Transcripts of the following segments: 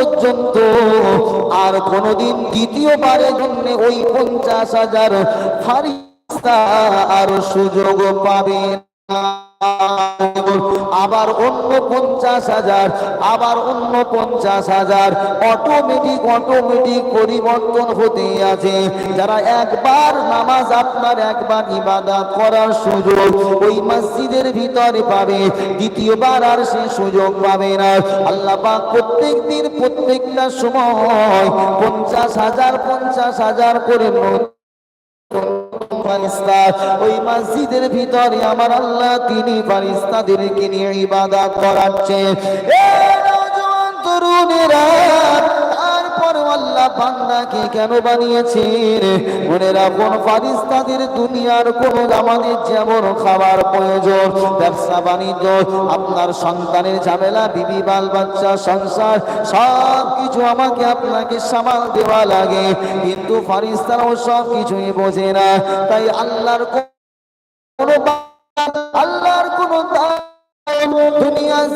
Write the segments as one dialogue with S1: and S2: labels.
S1: পর্যন্ত। আর কোনোদিন দ্বিতীয়বারের জন্য ওই পঞ্চাশ হাজার ফারিস্তা আর সুযোগ পাবে না। আবার অন্য পঞ্চাশ হাজার, আবার অন্য পঞ্চাশ হাজার। অটোমেটিক অটোমেটিক পরিবর্তন হতে আছে। যারা একবার নামাজ আপনার একবার ইবাদত করার সুযোগ ওই মসজিদের ভিতরে পাবে। দ্বিতীয়বার আর সে সুযোগ পাবে না। আল্লাহ পাক প্রত্যেক দিন প্রত্যেকটা সময় পঞ্চাশ হাজার পঞ্চাশ হাজার করে ফারিস্তা ওই মসজিদের ভিতরে আমার আল্লাহ তিনি ফারিস্তাদেরকে নিয়ে ইবাদত করাচ্ছে। এ নওজোয়ান তরুণেরা আল্লাহ বান্দাকে কেন মনে রাখুন, ফারিস্তাদের দুনিয়ার কোন আমাদের যেমন খাবার প্রয়োজন, ব্যবসা বাণিজ্য, আপনার সন্তানের ঝামেলা, বিবি, বাল, বাচ্চা, সংসার সব কিছু আমাকে আপনাকে সামাল দেওয়া লাগে। কিন্তু ফারিস্তারাও সব কিছুই বোঝে না। তাই আল্লাহর কোনো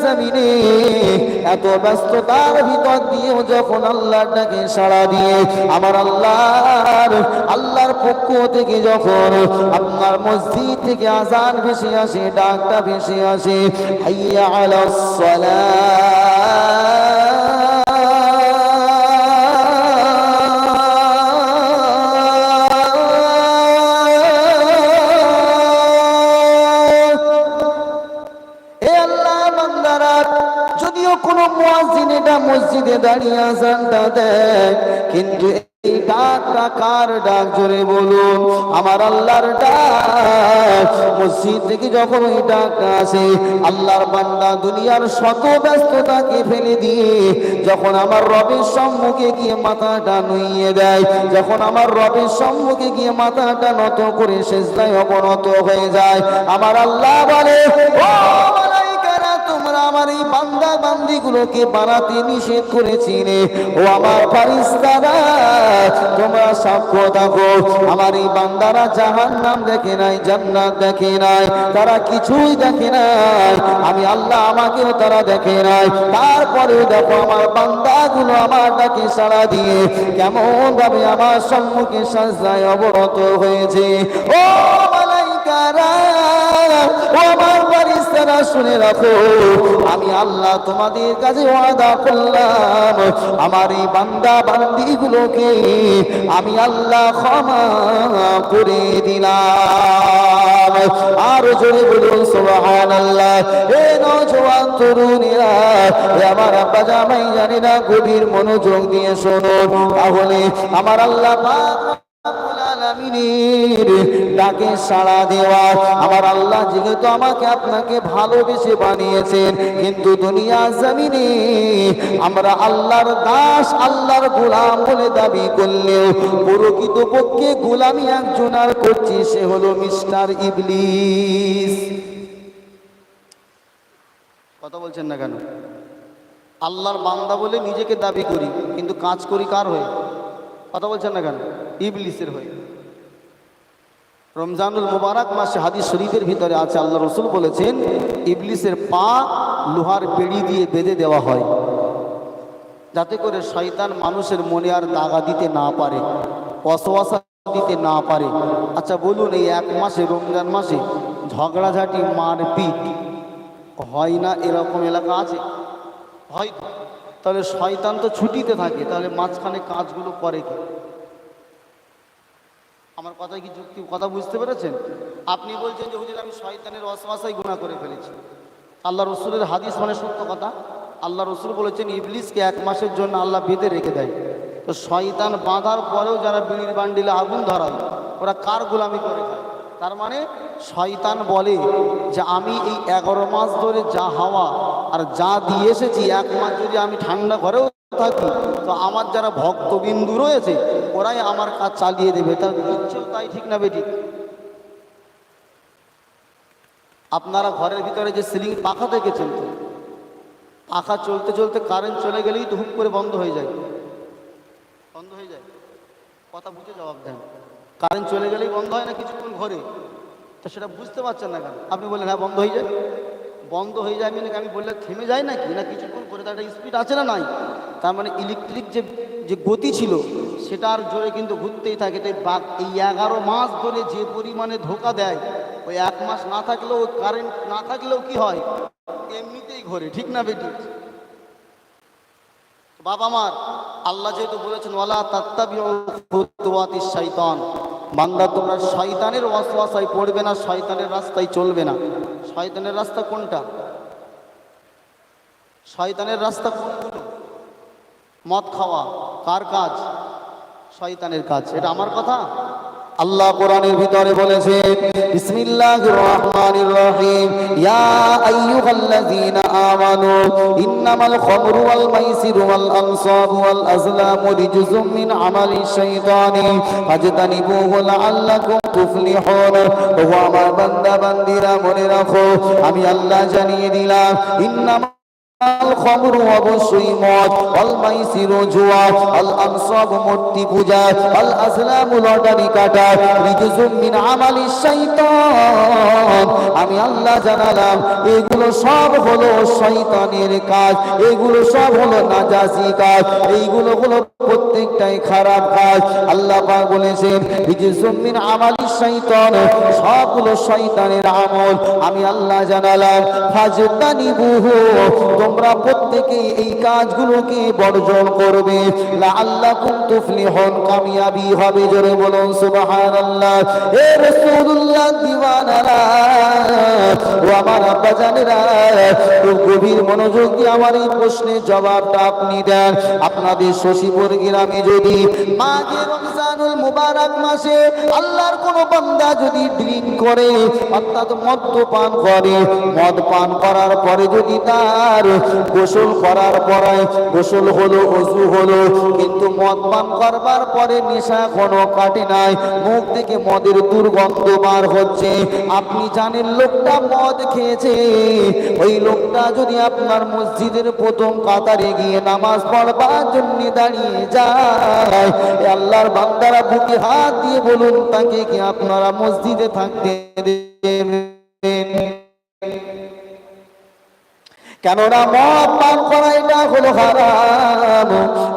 S1: জমিনে এত ব্যস্ততার ভিতর দিয়েও যখন আল্লাহটাকে সাড়া দিয়ে, আমার আল্লাহর আল্লাহর পক্ষ থেকে যখন আপনার মসজিদ থেকে আজান ভেসে আসে, ডাকটা ভেসে আসে, হাইয়া আলাস এ মসজিদে দাঁড়িয়ে আজানটা দেয় কিন্তু এই ডাকটা কার ডাক? জোরে বলুন, আমার আল্লাহর ডাক। মসজিদ থেকে যখন ওই ডাকটা আসে, আল্লাহর বান্দা দুনিয়ার শত ব্যস্ততাকে ফেলে দিয়ে যখন আমার রবের সম্মুখে গিয়ে মাথাটা নুইয়ে দেয়, যখন আমার রবের সম্মুখে গিয়ে মাথাটা নত করে শেষ শেষদায় অবনত হয়ে যায়, আমার আল্লাহ বলে, ও আমার এই বান্দা বান্দি গুলোকে বানাতে নিষেধ করেছিলে। ও আমার ফারিস্তারা তোমরা সাক্ষ্য থাকো আমার এই বান্দারা জাহান নাম দেখে নাই, জান্নাত দেখে নাই, তারা কিছুই দেখে নাই। আমি আল্লাহ আমাকেও তারা দেখে নাই। তারপরেও দেখো আমার বান্দাগুলো আমার ডাকে সাড়া দিয়ে কেমন ভাবে আমার সম্মুখে সাজায় অবরত হয়েছে। ও মালাইকারা, ও ফারিস্তারা শুনে রাখো, আমি আল্লাহ তোমাদের কাছে ওয়াদা করলাম, আমার এই বান্দা বান্দিগুলোকে আমি আল্লাহ ক্ষমা করে দিলাম। আরও জোরে বলুন সোহান আল্লাহ এ নজওয়ান তরুণীরা, এ আমার আব্বা জামাই জানি না গভীর মনোযোগ দিয়ে শোনো। তাহলে আমার আল্লাহ আলামিনের ডাকে সাড়া দেওয়া। আমার আল্লাহ যেহেতু আমাকে আপনাকে ভালোবেসে বানিয়েছেন, কিন্তু দুনিয়া জমিনে আমরা আল্লাহর দাস, আল্লাহর গোলাম বলে দাবি করলেও পক্ষে গোলামি একজন আর করছি, সে হলো মিস্টার ইবলিস। কথা বলছেন না কেন? আল্লাহর বান্দা বলে নিজেকে দাবি করি, কিন্তু কাজ করি কার হয়ে? কথা বলছেন না কেন? ইবলিসের হয়ে। রমজানুল মুবারক মাসে হাদিস শরীফের ভিতরে আছে, আল্লাহ রসুল বলেছেন, ইবলিসের পা লোহার বেড়ি দিয়ে বেঁধে দেওয়া হয়। যাতে করে শয়তান মানুষের মনে আর দাগা দিতে না পারে, অসওয়াসা দিতে না পারে। আচ্ছা বলুন, এই এক মাসে, রমজান মাসে ঝগড়াঝাটি, মারপিট হয় না এরকম এলাকা আছে? হয় তাহলে শয়তান তো ছুটিতে থাকে, তাহলে মাঝখানে কাজগুলো করে কি? আমার কথায় কি যুক্তি, কথা বুঝতে পেরেছেন? আপনি বলছেন যে, হুজুর, আমি শয়তানের অসমাসাই গুণা করে ফেলেছি। আল্লাহ রসুলের হাদিস মানে সত্য কথা। আল্লাহ রসুল বলেছেন, ইবলিসকে এক মাসের জন্য আল্লাহ বেঁধে রেখে দেয়। তো শয়তান বাঁধার পরেও যারা বিড়ির বান্ডিলে আগুন ধরায় ওরা কার গোলামি করে তার মানে শয়তান বলে যে, আমি এই এগারো মাস ধরে যা হাওয়া আর যা দিয়ে এসেছি, এক মাস যদি আমি ঠান্ডা ঘরেও থাকি। তো আমার যারা ভক্তবিন্দু রয়েছে, ওরাই আমার কাজ চালিয়ে দেবে। তার ইচ্ছেও তাই ঠিক না বেটি। আপনারা ঘরের ভিতরে যে সিলিং পাখা দেখেছেন তো? পাখা চলতে চলতে কারেন্ট চলে গেলেই তো হুপ করে বন্ধ হয়ে যায়। বন্ধ হয়ে যায়। কথা বুঝে জবাব দেন। কারেন্ট চলে গেলেই বন্ধ হয় না কিছুক্ষণ ঘরে? তো সেটা বুঝতে পারছেন না কেন? আপনি বললেন হ্যাঁ বন্ধ হয়ে যায়। বন্ধ হয়ে যায় মানে কি? আমি বললে, থেমে যায় নাকি? না কিছুক্ষণ করে তার একটা স্পিড আছে না নাই? তার মানে ইলেকট্রিক যে যে গতি ছিল, সেটা আর জোরে কিন্তু ঘুরতেই থাকে। তাই বাঘ এই এগারো মাস ধরে যে পরিমাণে ধোকা দেয়, ওই এক মাস না থাকলেও কারেন্ট না থাকলেও কি হয়? এমনিতেই ঘোরে, ঠিক না বেটি? বাবা মার, আল্লাহ যেহেতু বলেছেন, ওয়ালা তাত্তাবিউতি শয়তান বান্দা তোমরা শয়তানের ওয়াসওয়াসায় পড়বে না, শয়তানের রাস্তায় চলবে না। শয়তানের রাস্তা কোনটা? শয়তানের রাস্তা কোনগুলো মদ খাওয়া, কার কাজ? শয়তানের কাজ। এটা আমার কথা? আল্লাহ কোরআনের ভিতরে বলেছেন, বিসমিল্লাহির রহমানির রহিম, ইয়া আইয়ুহাল্লাযীনা আমানু, ইন্নামাল খামরু ওয়াল মাইসিরু ওয়াল আনসাবু ওয়াল রিজসুম মিন আমালিশ শাইতানি, ফাজতানিবুহু লাআল্লাকুম তুফলিহুন। আমার বান্দা মনে রাখো, আমি আল্লাহ জানিয়ে দিলাম, ইন্নামা মাইসিরু জুয়া আল আনসাব মূর্তি পূজা আল আসলামু লটারি কাটা রিজুম মিন আমালি শাইতান। আমি আল্লাহ জানালাম এগুলো সব হলো শয়তানের কাজ, এগুলো সব হলো নাজাসি কাজ, এইগুলো হলো প্রত্যেকটাই খারাপ কাজ। আল্লাহ পাক বলেছেন রিজুম মিন আমালি শয়তান সবগুলো শয়তানের আমল। আমি আল্লাহ জানালাম, ফাজতানিবুহু তোমরা প্রত্যেকেই এই কাজগুলোকে বর্জন করবে। লাআল্লাকুম তুফলিহুন, কামিয়াবি হবে জোরে বলুন, সুবহানাল্লাহ। এ রাসূলুল্লাহ, দিওয়ানারা ও আমার আব্বা জানেরা গভীর মনোযোগ দিয়ে আমার এই প্রশ্নের জবাবটা আপনি দেন। আপনাদের শশীপুর গ্রামে যদি রমজানুল মুবারক মাসে আল্লাহর কোন বান্দা যদি ড্রিঙ্ক করে, অর্থাৎ মদ্যপান করে মদ পান করার পরে যদি তার গোসল করার পরে গোসল হলো, অজু হলো, কিন্তু মদ পান করবার পরে নেশা কোনো কাটে নাই। মুখ থেকে মদের দুর্গন্ধ বার হচ্ছে। আপনি জানেন লোকটা মদ খেয়েছে। ওই লোকটা যদি আপনার মসজিদের প্রথম কাতারে গিয়ে নামাজ পড়বার জন্য দাঁড়িয়ে যায় আল্লাহর বান্দারা বুকে হাত দিয়ে বলুন, তাকে কি আপনারা মসজিদে থাকতে দেবেন? কেননা মদ পান করা এটা হলো হারাম।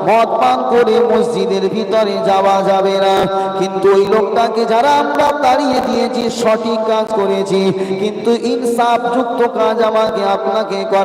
S1: মদ পান করে মসজিদের ভিতরে যাওয়া যাবে না। কিন্তু ওই লোকটাকে যারা আমরা তাড়িয়ে দিয়েছি, সঠিক কাজ করেছি। কিন্তু ইনসাফযুক্ত কাজ আমাকে আপনাকে করা